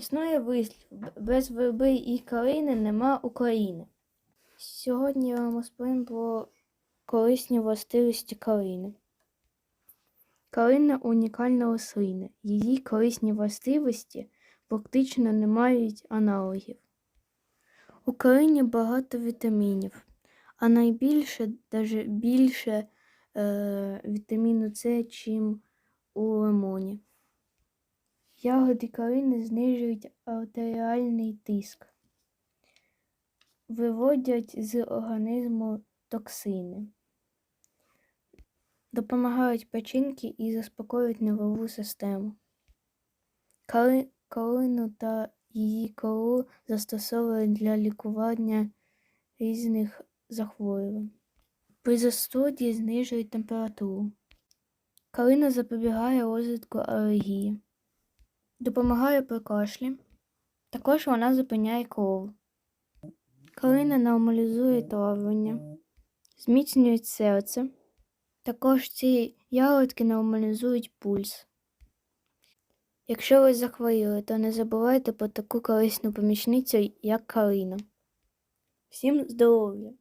Існує вислів без верби і калини нема України. Сьогодні я вам розповім про корисні властивості калини. Калина унікальна рослина. Її корисні властивості практично не мають аналогів. У калині багато вітамінів, а найбільше, даже більше е, вітаміну С, чим у лимоні. Ягоди калини знижують артеріальний тиск, виводять з організму токсини, допомагають печінки і заспокоюють нервову систему. Кали- Калину та її кору застосовують для лікування різних захворювань. При застуді знижують температуру. Калина запобігає розвитку алергії допомагає при кашлі. Також вона зупиняє кров. Калина нормалізує травлення, зміцнює серце. Також ці ягодки нормалізують пульс. Якщо ви захворіли, то не забувайте про таку корисну помічницю, як калина. Всім здоров'я!